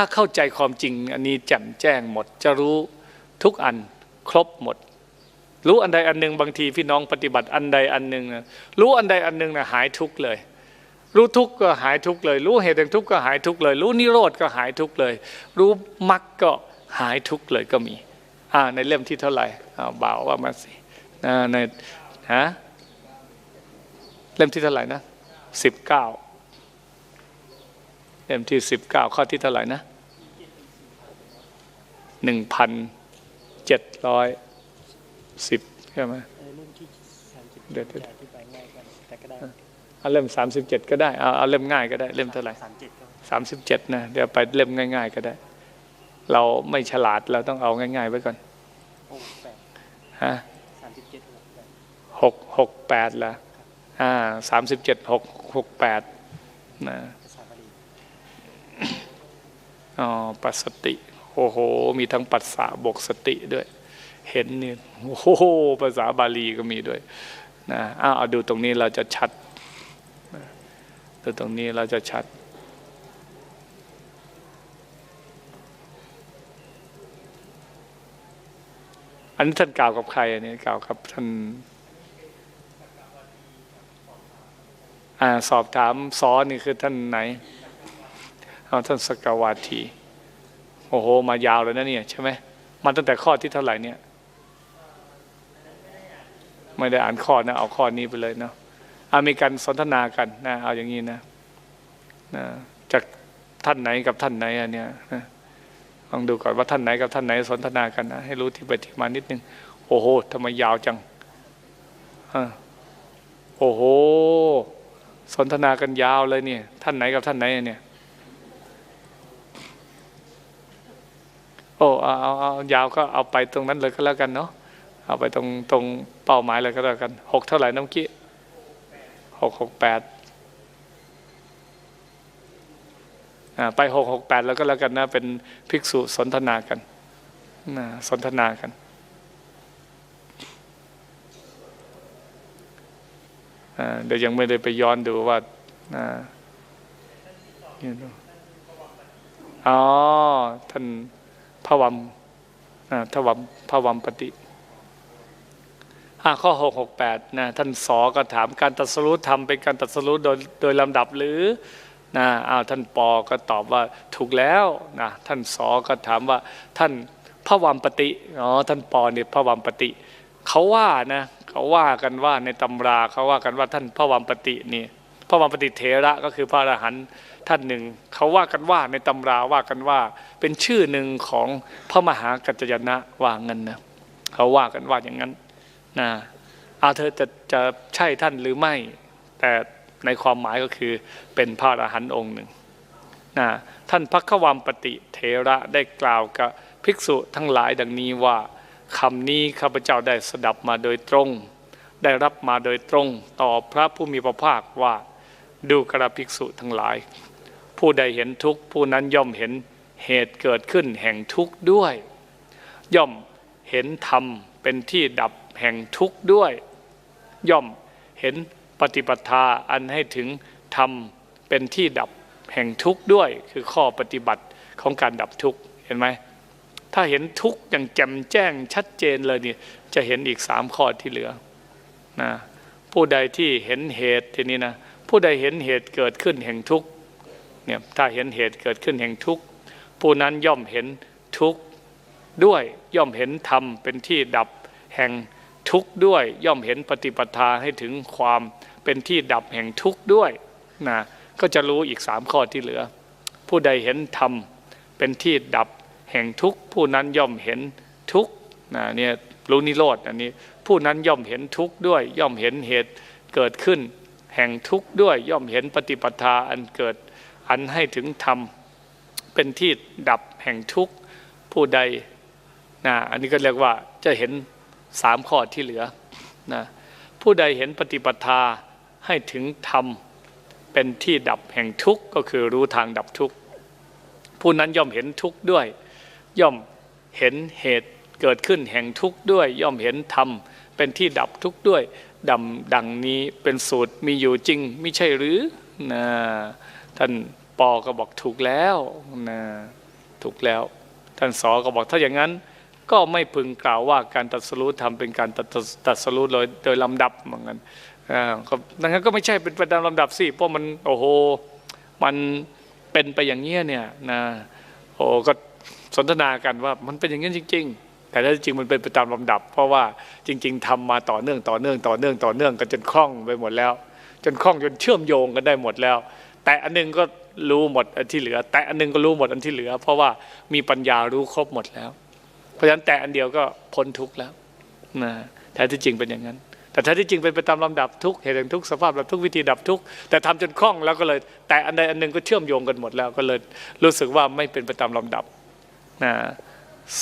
ถ้าเข้าใจความจริงอันนี้แจ่มแจ้งหมด จะรู้ทุกอันครบหมด รู้อันใดอันหนึ่งบางทีพี่น้องปฏิบัติอันใดอันหนึ่งนะรู้อันใดอันหนึ่งนะหายทุกเลย รู้ทุกก็หายทุกเลย รู้เหตุแห่งทุกก็หายทุกเลย รู้นิโรธก็หายทุกเลย รู้มรรคก็หายทุกเลยก็มีอ่าในเล่มที่เท่าไหร่อ่าบ่าวว่ามาสิอ่าในฮะเล่มที่เท่าไหร่นะสิบเก้า เล่มที่สิบเก้าข้อที่เท่าไหร่นะหนึ่งพันเจ็ดร้อยสิบใช่ไหมเออรุ่นที่สามสิบเดี๋ยวเดี๋ยวอธิบายง่ายกันแต่ก็ได้เอาเล่มสามสิบเจ็ดก็ได้เอาเอาเล่มง่ายก็ได้เล่มเท่าไหร่สามเจ็ดก็สามสิบเจ็ดนะเดี๋ยวไปเล่มง่าย ๆ ก็ได้ เราไม่ฉลาดเราต้องเอาง่าย ๆ ไว้ก่อนหกแปดฮะสามสิบเจ็ดหกแปดหกหกแปดละอ่าสามสิบเจ็ดหกหกแปดนะ ภาษาบาลี อ๋อ ปัสสติโอ้โห มีทั้งปัสสะบกสติด้วย เห็นนี่โอ้โหภาษาบาลีก็มีด้วยนะอ้าวเอาดูตรงนี้เราจะชัดดูตรงนี้เราจะชัดอันนี้ท่านกล่าวกับใครอันนี้กล่าวกับท่านอ่าสอบถามสอนี่คือท่านไหน เอาท่านสกาวาที โอ้โห มายาวเลยนะเนี่ยใช่ไหมมาตั้งแต่ข้อที่เท่าไหร่เนี่ย ไม่ได้อ่านข้อนะ เอาข้อนี้ไปเลยเนาะอามีการสนทนากันนะเอาอย่างนี้นะนะจากท่านไหนกับท่านไหนอันเนี้ยนะลองดูก่อนว่าท่านไหนกับท่านไหนสนทนากันนะให้รู้ที่ไปที่มานิดนึงโอ้โหทำไมยาวจังอโอ้โห สนทนากันยาวเลยเนี่ย ท่านไหนกับท่านไหนอะเนี่ย โอ้เอาเอาเอายาวก็เอาไปตรงนั้นเลยก็แล้วกันเนาะเอาไปตรงตรงเป้าหมายเลยก็แล้วกันหกเท่าไหร่น้ำกี้หกหกแปดอ่าไปหกหกแปดแล้วก็แล้วกันนะเป็นภิกษุสนทนากันนะสนทนากันอ่าเดี๋ยวยังไม่ได้ไปย้อนดูว่าอ่าเนี่ยดูอ๋อท่าน พระวัมอ่าทวัมพระวัมปฏิข้อหกหกแปดนะท่านสอก็ถามการตรัสรู้ธรรมเป็นการตรัสรู้โดยโดยลำดับหรือนะอ้าวท่านปอก็ตอบว่าถูกแล้วนะท่านสอก็ถามว่าท่านพระวัมปฏิอ๋อท่านปอเนี่ยพระวัมปฏิเขาว่านะเขาว่ากันว่าในตำราเขาว่ากันว่าท่านพระวัมปตินี่ พระวัมปติเถระก็คือพระอรหันต์ท่านหนึ่งเขาว่ากันว่าในตำราว่ากันว่าเป็นชื่อหนึ่งของพระมหากัจจยนะว่างันนะเขาว่ากันว่าอย่างนั้นนะอาเธอจะจะใช่ท่านหรือไม่ แต่ในความหมายก็คือเป็นพระอรหันต์องค์หนึ่งนะท่านพระวัมปติเถระได้กล่าวกับภิกษุทั้งหลายดังนี้ว่าคำนี้ข้าพเจ้าได้สดับมาโดยตรง ได้รับมาโดยตรงต่อพระผู้มีพระภาคว่า ดูกระภิกษุทั้งหลาย ผู้ใดเห็นทุกข์ผู้นั้นย่อมเห็นเหตุเกิดขึ้นแห่งทุกข์ด้วย ย่อมเห็นธรรมเป็นที่ดับแห่งทุกข์ด้วย ย่อมเห็นปฏิปทาอันให้ถึงธรรมเป็นที่ดับแห่งทุกข์ด้วย คือข้อปฏิบัติของการดับทุกข์เห็นไหมถ้าเห็นทุกข์อย่างแจ่มแจ้งชัดเจนเลยเนี่ยจะเห็นอีกสามข้อที่เหลือนะผู้ใดที่เห็นเหตุทีนี้นะ ผู้ใดเห็นเหตุเกิดขึ้นแห่งทุกข์เนี่ยถ้าเห็นเหตุเกิดขึ้นแห่งทุกข์ผู้นั้นย่อมเห็นทุกข์ด้วยย่อมเห็นธรรมเป็นที่ดับแห่งทุกข์ด้วยย่อมเห็นปฏิปทาให้ถึงความเป็นที่ดับแห่งทุกข์ด้วยนะก็จะรู้อีกสามข้อที่เหลือ ผู้ใดเห็นธรรมเป็นที่ดับแห่งทุกข์ผู้นั้นย่อมเห็นทุกข์นะเนี่ยรู้นิโรธอันนี้ ผู้นั้นย่อมเห็นทุกข์ด้วยย่อมเห็นเหตุเกิดขึ้น แห่งทุกข์ด้วยย่อมเห็นปฏิปทาอันเกิดอันให้ถึงธรรม เป็นที่ดับแห่งทุกข์ผู้ใดนะอันนี้ก็เรียกว่าจะเห็นสามข้อที่เหลือนะผู้ใดเห็นปฏิปทาให้ถึงธรรม เป็นที่ดับแห่งทุกข์ก็คือรู้ทางดับทุกข์ผู้นั้นย่อมเห็นทุกข์ด้วย ย่อมเห็นเหตุเกิดขึ้นแห่งทุกข์ด้วย ย่อมเห็นธรรมเป็นที่ดับทุกข์ด้วย ดำดังนี้เป็นสูตรมีอยู่จริงไม่ใช่หรือนะท่านปอก็บอกถูกแล้วนะถูกแล้ว ท่านสอก็บอกถ้าอย่างนั้น ก็ไม่พึงกล่าวว่าการตรัสรู้ธรรมเป็นการตรัสตรัสรู้โดยโดยลำดับเหมือนกันดังนั้นก็ไม่ใช่เป็นไปตามลำดับสิเพราะมันโอ้โหมันเป็นไปอย่างเงี้ยเนี่ยนะโอ้ก็สนทนากันว่ามันเป็นอย่างนี้จริง ๆ แต่ถ้าจริงมันเป็นไปตามลำดับ เพราะว่าจริง ๆทำมาต่อเนื่องต่อเนื่องต่อเนื่องต่อเนื่องกันจนคล่องไปหมดแล้ว จนคล่องจนเชื่อมโยงกันได้หมดแล้ว แต่อันหนึงก็รู้หมดอันที่เหลือ แต่อันหนึงก็รู้หมดอันที่เหลือ เพราะว่ามีปัญญารู้ครบหมดแล้ว เพราะฉะนั้นแต่อันเดียวก็พ้นทุกข์แล้วนะแท้ที่จริงเป็นอย่างนั้น แต่แท้ที่จริงเป็นไปตามลำดับทุกเหตุแห่งทุกสภาพดับทุกวิธีดับทุกแต่ทำจนคล่องแล้วก็เลย แต่อันใดอันหนึ่งก็เชื่อมโยงกันหมดแล้วก็เลยรู้สึกว่าไม่เป็นไปตามลำดับนะ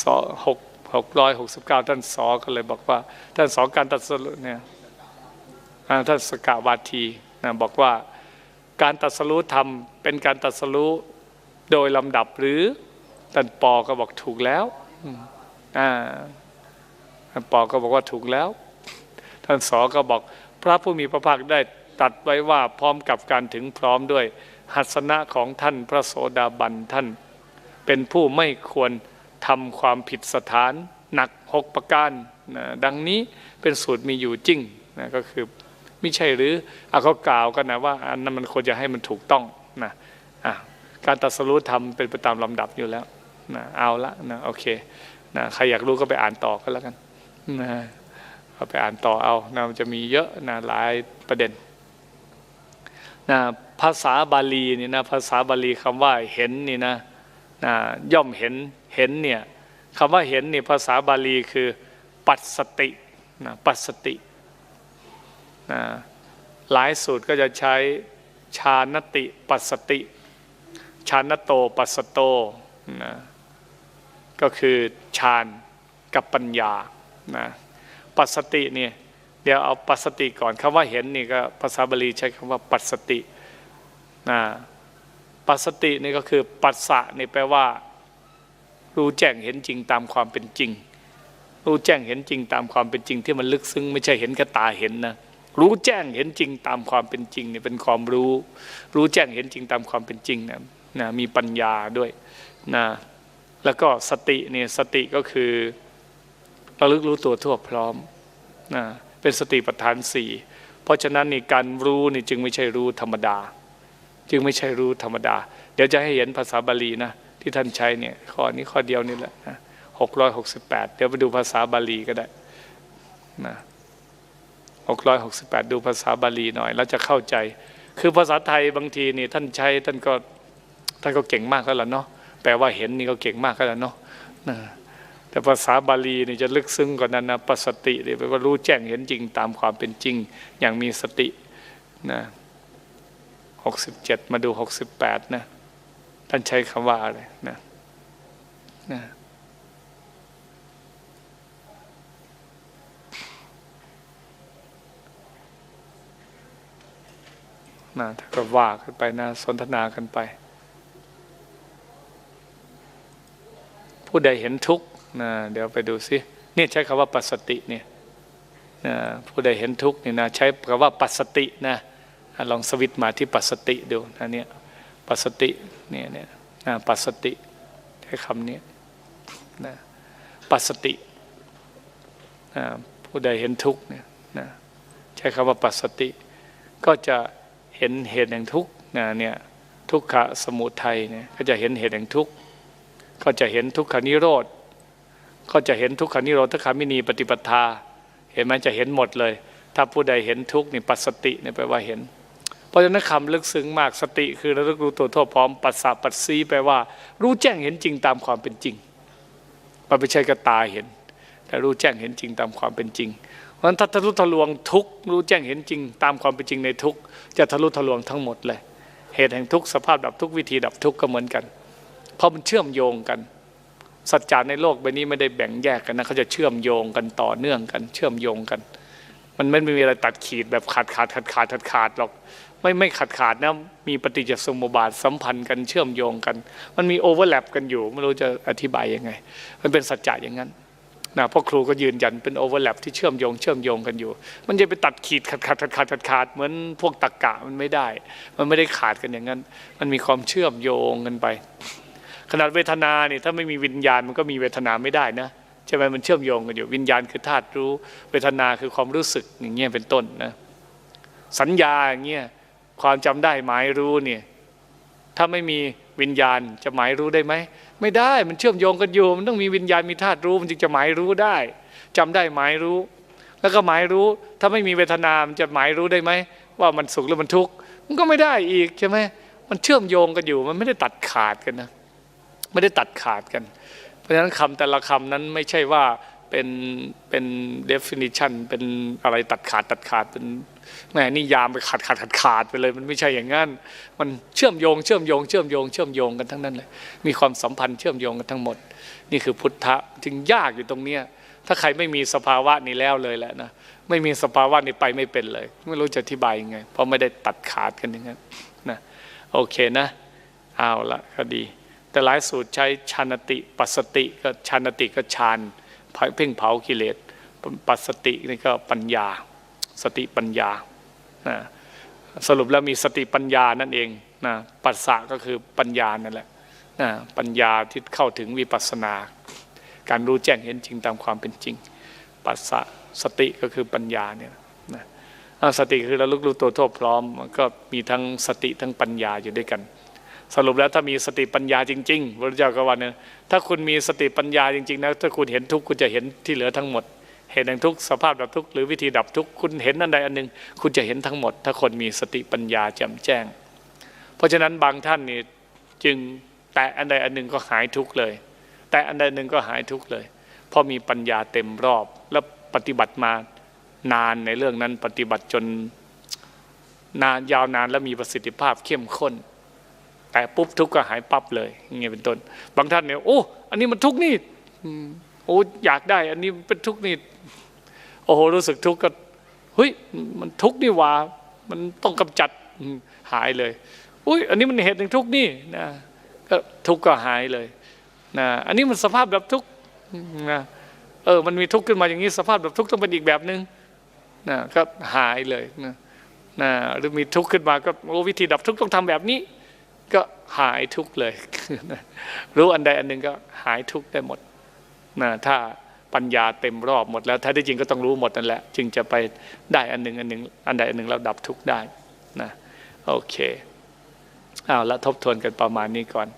สอหก หกร้อยหกสิบเก้าท่านสอก็เลยบอกว่า ท่านสอการตัดสรุเนี่ยท่านสกาวาทีนะบอกว่าการตัดสรู้ธรรมเป็นการตัดสรู้โดยลำดับหรือ ท่านปอก็บอกถูกแล้วอ่าท่านปอก็บอกว่าถูกแล้ว ท่านสอก็บอกพระผู้มีพระภาคได้ตัดไว้ว่าพร้อมกับการถึงพร้อมด้วยหัสนะของท่านพระโสดาบันท่าน เป็นผู้ไม่ควร ทำความผิดสถานหนักหกประการนะดังนี้เป็นสูตรมีอยู่จริงนะก็คือไม่ใช่หรือเอาเขากล่าวกันนะว่าอันนั้นมันควรจะให้มันถูกต้องนะะการตัดสรู้ธรรมเป็นไปตามลำดับอยู่แล้วนะเอาละนะโอเคนะใครอยากรู้ก็ไปอ่านต่อก็แล้วกันนะเอาไปอ่านต่อเอานะมันจะมีเยอะนะหลายประเด็นนะภาษาบาลีนี่นะภาษาบาลีคำว่าเห็นนี่นะ ย่อมเห็นเห็นเนี่ยคำว่าเห็นนี่ภาษาบาลีคือ ปัสสตินะปัสสตินะหลายสูตรก็จะใช้ชานติปัสสติ ชานโตปัสสโตนะก็คือฌานกับปัญญานะปัสสติเนี่ยเดี๋ยวเอาปัสสติก่อนคำว่าเห็นนี่ก็ภาษาบาลีใช้คำว่าปัสสตินะ ปัสสตินี่ก็คือปัสสะนี่แปลว่า รู้แจ้งเห็นจริงตามความเป็นจริง รู้แจ้งเห็นจริงตามความเป็นจริง ที่มันลึกซึ้งไม่ใช่เห็นแค่ตาเห็นนะรู้แจ้งเห็นจริงตามความเป็นจริงเนี่ยเป็นความรู้ รู้แจ้งเห็นจริงตามความเป็นจริงนะนะมีปัญญาด้วยนะแล้วก็สติเนี่ยสติก็คือระลึกรู้ตัวทั่วพร้อมนะเป็นสติปัฏฐานสี่เพราะฉะนั้นนี่การรู้นี่จึงไม่ใช่รู้ธรรมดา จึงไม่ใช่รู้ธรรมดา เดี๋ยวจะให้เห็นภาษาบาลีนะที่ท่านใช้เนี่ยข้อนี้ข้อเดียวนี่แหละหกร้อยหกสิบแปดเดี๋ยวไปดูภาษาบาลีก็ได้นะหกร้อยหกสิบแปดดูภาษาบาลีหน่อย แล้วจะเข้าใจ คือภาษาไทยบางทีนี่ท่านใช้ท่านก็ท่านก็เก่งมากแล้วล่ะเนาะแปลว่าเห็นนี่ก็เก่งมากแล้วล่ะเนาะแต่ภาษาบาลีนี่จะลึกซึ้งกว่านั้นนะปัสสติเนี่ยแปลว่ารู้แจ้งเห็นจริงตามความเป็นจริง อย่างมีสตินะ หกสิบเจ็ดมาดูหกสิบแปดนะท่านใช้คำว่าอะไรนะนะนะถ้าก็ว่ากันไปนะสนทนากันไป ผู้ใดเห็นทุกข์นะเดี๋ยวไปดูซิเนี่ยใช้คำว่าปัสสติเนี่ยนะผู้ใดเห็นทุกข์นี่นะใช้คำว่าปัสสติน่ะ ลองสวิตมาที่ปัสสติดูนะเนี่ยปัสสติเนี่ยเนี่ยนะปัสสติใช้คำนี้นะปัสสติผู้ใดเห็นทุกเนี่ยนะใช้คำว่าปัสสติ ก็จะเห็นเหตุแห่งทุกนะเนี่ยทุกขะสมุทัยเนี่ยก็จะเห็นเหตุแห่งทุกก็จะเห็นทุกขานิโรธก็จะเห็นทุกขานิโรธขามินีปฏิปทา เห็นไหมจะเห็นหมดเลย ถ้าผู้ใดเห็นทุกนี่ปัสสติเนี่ยแปลว่าเห็น ราะฉะนั้นคำลึกซึ้งมากสติคือระลึกรู้ตัวทั่วพร้อมปัสสะปัสสีแปลว่า รู้แจ้งเห็นจริงตามความเป็นจริงมันไม่ใช่กระตาเห็น แต่รู้แจ้งเห็นจริงตามความเป็นจริง เพราะฉะนั้นถ้าทะลุทะลวงทุกข์รู้แจ้งเห็นจริง ตามความเป็นจริงในทุกจะทะลุทะลวงทั้งหมดเลย เหตุแห่งทุกสภาพดับทุกวิธีดับทุกก็เหมือนกัน เพราะมันเชื่อมโยงกันสัจจะในโลกใบนี้ไม่ได้แบ่งแยกกันนะเขาจะเชื่อมโยงกันต่อเนื่องกัน เชื่อมโยงกัน มันไม่มีอะไรตัดขีดแบบขาดขาดขาดขาดขาดขาดหรอก ไม่ไม่ขาดขาดนะมีปฏิจจสมุปบาทสัมพันธ์กันเชื่อมโยงกัน มันมีโอเวอร์แลปกันอยู่ ไม่รู้จะอธิบายยังไง มันเป็นสัจจะอย่างนั้นนะพ่อครูก็ยืนยันเป็นโอเวอร์แลปที่เชื่อมโยงเชื่อมโยงกันอยู่ มันจะไปตัดขีดขาดขาดขาดขาดขาดขาดเหมือนพวกตักกะมันไม่ได้ มันไม่ได้ขาดกันอย่างนั้น มันมีความเชื่อมโยงกันไป ขนาดเวทนาเนี่ยถ้าไม่มีวิญญาณมันก็มีเวทนาไม่ได้นะใช่ไหมมันเชื่อมโยงกันอยู่ วิญญาณคือธาตุรู้ เวทนาคือความรู้สึกอย่างเงี้ยเป็นต้นนะสัญญาอย่างเงี้ย ความจำได้หมายรู้เนี่ยถ้าไม่มีวิญญาณจะหมายรู้ได้ไหมไม่ได้มันเชื่อมโยงกันอยู่มันต้องมีวิญญาณมีธาตุรู้มันจึงจะหมายรู้ได้จำได้หมายรู้ แล้วก็หมายรู้ ถ้าไม่มีเวทนามันจะหมายรู้ได้ไหมว่ามันสุขหรือมันทุกข์มันก็ไม่ได้อีกใช่ไหมมันเชื่อมโยงกันอยู่ มันไม่ได้ตัดขาดกันนะ ไม่ได้ตัดขาดกัน เพราะฉะนั้นคำแต่ละคำนั้นไม่ใช่ว่า เป็นเป็น definition เป็นอะไรตัดขาดตัดขาดเป็นแหมนิยามไปขาดขาดขาดขาดไปเลย มันไม่ใช่อย่างนั้นมันเชื่อมโยงเชื่อมโยงเชื่อมโยงเชื่อมโยงกันทั้งนั้นเลยมีความสัมพันธ์เชื่อมโยงกันทั้งหมด นี่คือพุทธะจึงยากอยู่ตรงเนี้ยถ้าใครไม่มีสภาวะนี้แล้วเลยแหละนะไม่มีสภาวะนี้ไปไม่เป็นเลย ไม่รู้จะอธิบายยังไง เพราะไม่ได้ตัดขาดกันอย่างนั้นนะโอเคนะเอาละก็ดี แต่หลายสูตรใช้ชานติปัสสติก็ชานติก็ฌาน เพ่งเผากิเลสปัสสตินี่ก็ปัญญา สติปัญญานะสรุปแล้วมีสติปัญญานั่นเองนะปัสสะก็คือปัญญานั่นแหละนะปัญญาที่เข้าถึงวิปัสสนา การรู้แจ้งเห็นจริงตามความเป็นจริง ปัสสะสติก็คือปัญญาเนี่ยนะสติคือระลึกรู้ตัวทั่วพร้อมมันก็มีทั้งสติทั้งปัญญาอยู่ด้วยกัน สรุปแล้วถ้ามีสติปัญญาจริงๆพระเจ้าก็ว่าเนี่ยถ้าคุณมีสติปัญญาจริงๆนะถ้าคุณเห็นทุกข์คุณจะเห็นที่เหลือทั้งหมด เห็นแห่งทุกข์สภาพดับทุกข์หรือวิธีดับทุกข์คุณเห็นอันใดอันหนึ่งคุณจะเห็นทั้งหมด ถ้าคนมีสติปัญญาแจ่มแจ้ง เพราะฉะนั้นบางท่านนี่จึงแตะอันใดอันหนึ่งก็หายทุกข์เลย แต่อันใดหนึ่งก็หายทุกข์เลย เพราะมีปัญญาเต็มรอบแล้วปฏิบัติมานานในเรื่องนั้นปฏิบัติจนนานยาวนานและมีประสิทธิภาพเข้มข้น แต่ปุ๊บทุกข์ก็หายปั๊บเลยอย่างเงี้ยเป็นต้น บางท่านเนี่ยโอ้อันนี้มันทุกข์นี่โอ้อยากได้ อันนี้เป็นทุกข์นี่โอ้โหรู้สึกทุกข์ก็เฮ้ยมันทุกข์นี่หว่ามันต้องกำจัดหายเลยอุ้ยอันนี้มันเหตุแห่งทุกข์นี่นะก็ทุกข์ก็หายเลยนะอันนี้มันสภาพแบบทุกข์นะเออมันมีทุกข์ขึ้นมาอย่างนี้สภาพแบบทุกข์ต้องเป็นอีกแบบหนึ่งนะก็หายเลยนะนะหรือมีทุกข์ขึ้นมาก็โอ้วิธีดับทุกข์ต้องทำแบบนี้ ก็หายทุกเลย รู้อันใดอันหนึ่งก็หายทุกได้หมดนะถ้าปัญญาเต็มรอบหมดแล้วถ้าที่จริงก็ต้องรู้หมดนั่นแหละ จึงจะไปได้อันหนึ่งอันหนึ่งอันใดอันหนึ่งเราดับทุกได้นะโอเคเอาละทบทวนกันประมาณนี้ก่อน